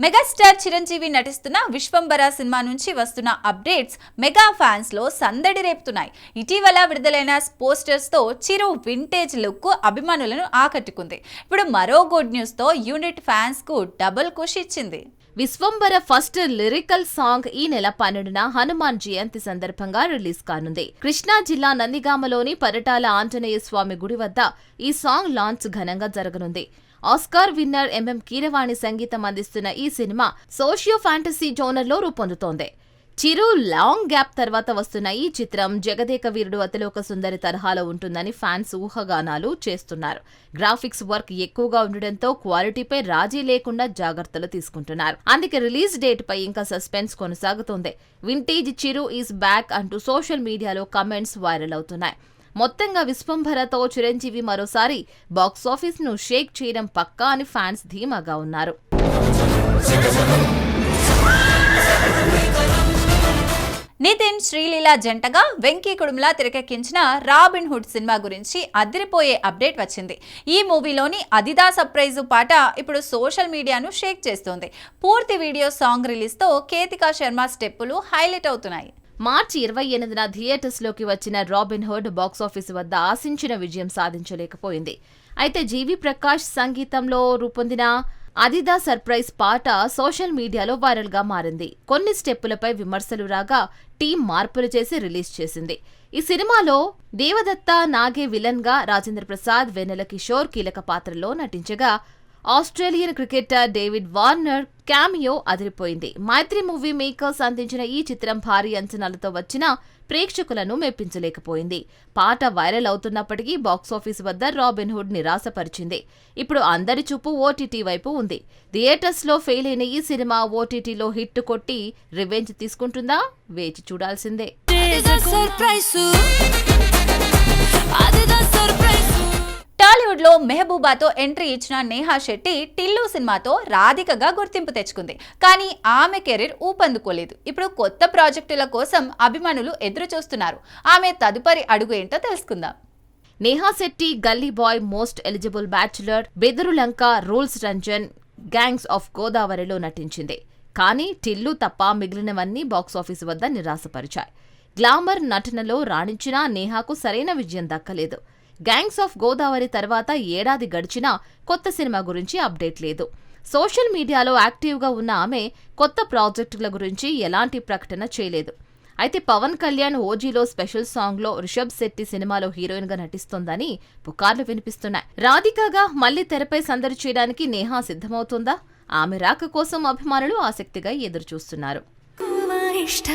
Megastar Chiranjeevi నటిస్తున్న Vishwambhara cinema నుంచి వస్తున్న అప్డేట్స్ మెగా ఫ్యాన్స్లో సందడి రేపుతున్నాయి. ఇటీవల విడుదలైన పోస్టర్స్తో చిరు వింటేజ్ లుక్ అభిమానులను ఆకట్టుకుంది. ఇప్పుడు మరో గుడ్ న్యూస్తో యూనిట్ ఫ్యాన్స్కు డబుల్ కుష్ ఇచ్చింది. విశ్వంబర ఫస్ట్ లిరికల్ సాంగ్ ఈ నెల పన్నెండున హనుమాన్ జయంతి సందర్భంగా రిలీజ్ కానుంది. కృష్ణా జిల్లా నందిగామలోని పరిటాల ఆంజనేయ స్వామి గుడి వద్ద ఈ సాంగ్ లాంచ్ ఘనంగా జరగనుంది. ఆస్కార్ విన్నర్ ఎంఎం కీరవాణి సంగీతం అందిస్తున్న ఈ సినిమా సోషియో ఫ్యాంటసీ జోనర్లో రూపొందుతోంది. చిరు లాంగ్ గ్యాప్ తర్వాత వస్తున్న ఈ చిత్రం జగదేక వీరుడు అతిలోక సుందరి తరహాలో ఉంటుందని ఫ్యాన్స్ ఊహాగానాలు చేస్తున్నారు. గ్రాఫిక్స్ వర్క్ ఎక్కువగా ఉండడంతో క్వాలిటీపై రాజీ లేకుండా జాగ్రత్తలు తీసుకుంటున్నారు. అందుకే రిలీజ్ డేట్ పై ఇంకా సస్పెన్స్ కొనసాగుతోంది. వింటేజ్ చిరు ఈస్ బ్యాక్ అంటూ సోషల్ మీడియాలో కమెంట్స్ వైరల్ అవుతున్నాయి. మొత్తంగా విశ్వంభరతో చిరంజీవి మరోసారి బాక్సాఫీస్ను షేక్ చేయడం పక్కా అని ఫ్యాన్స్ ధీమాగా ఉన్నారు. నితిన్ జంటగా వెంకీ కుడుములా తెరకెక్కించిన రాబిన్ హుడ్ సినిమా గురించి అదిరిపోయే అప్డేట్ వచ్చింది. ఈ మూవీలోని అదిదా సర్ప్రైజు పాట ఇప్పుడు సోషల్ మీడియాను షేక్ చేస్తోంది. పూర్తి వీడియో సాంగ్ రిలీజ్తో కేతికా శర్మ స్టెప్పులు హైలైట్ అవుతున్నాయి. మార్చి ఇరవై ఎనిమిదిన థియేటర్స్లోకి వచ్చిన రాబిన్ హుడ్ బాక్సాఫీస్ వద్ద ఆశించిన విజయం సాధించలేకపోయింది. అయితే జీవి ప్రకాష్ సంగీతంలో రూపొందిన అదిదా సర్ప్రైజ్ పాట సోషల్ మీడియాలో వైరల్గా మారింది. కొన్ని స్టెప్పులపై విమర్శలు రాగా టీం మార్పులు చేసి రిలీజ్ చేసింది. ఈ సినిమాలో దేవదత్త నాగే విలన్గా రాజేంద్ర ప్రసాద్ వెన్నెల కిషోర్ కీలక పాత్రలో నటించగా Australian cricketer David Warner cameo అదిరిపోయింది. మైత్రి మూవీ మేకర్స్ అందించిన ఈ చిత్రం భారీ అంచనాలతో వచ్చిన ప్రేక్షకులను మెప్పించలేకపోయింది. పాట వైరల్ అవుతున్నప్పటికీ బాక్సాఫీస్ వద్ద రాబిన్ హుడ్ నిరాశపరిచింది. ఇప్పుడు అందరి చూపు ఓటీటీ వైపు ఉంది. థియేటర్స్లో ఫెయిల్ అయిన ఈ సినిమా ఓటీటీలో హిట్ కొట్టి రివెంజ్ తీసుకుంటుందా? వేచి చూడాల్సిందే. మెహబూబాతో ఎంట్రీ ఇచ్చిన నేహా శెట్టి టిల్లు సినిమాతో రాధికగా గుర్తింపు తెచ్చుకుంది. కానీ ఆమె కెరీర్ ఊపందుకోలేదు. ఇప్పుడు కొత్త ప్రాజెక్టుల కోసం అభిమానులు ఎదురు చూస్తున్నారు ఆమె తదుపరి అడుగు ఏంటో తెలుసుకుందాం. Neha Shetty Gully boy most eligible bachelor Bedurulanka rules Ranjan gangs of గోదావరిలో నటించింది. కానీ టిల్లు తప్ప మిగిలినవన్నీ బాక్సాఫీస్ వద్ద నిరాశపరిచాయి. గ్లామర్ నటనలో రాణించినా నేహాకు సరైన విజయం దక్కలేదు. గ్యాంగ్స్ ఆఫ్ గోదావరి తర్వాత ఏడాది గడిచినా కొత్త సినిమా గురించి అప్డేట్ లేదు. సోషల్ మీడియాలో యాక్టివ్గా ఉన్న ఆమె కొత్త ప్రాజెక్టుల గురించి ఎలాంటి ప్రకటన చేయలేదు. అయితే పవన్ కళ్యాణ్ ఓజీలో స్పెషల్ సాంగ్లో రిషబ్ శెట్టి సినిమాలో హీరోయిన్గా నటిస్తోందని పుకార్లు వినిపిస్తున్నాయి. రాధికగా మళ్ళీ తెరపై సందడి చేయడానికి నేహా సిద్ధమవుతుందా? ఆమె రాక కోసం అభిమానులు ఆసక్తిగా ఎదురుచూస్తున్నారు. ఇష్ట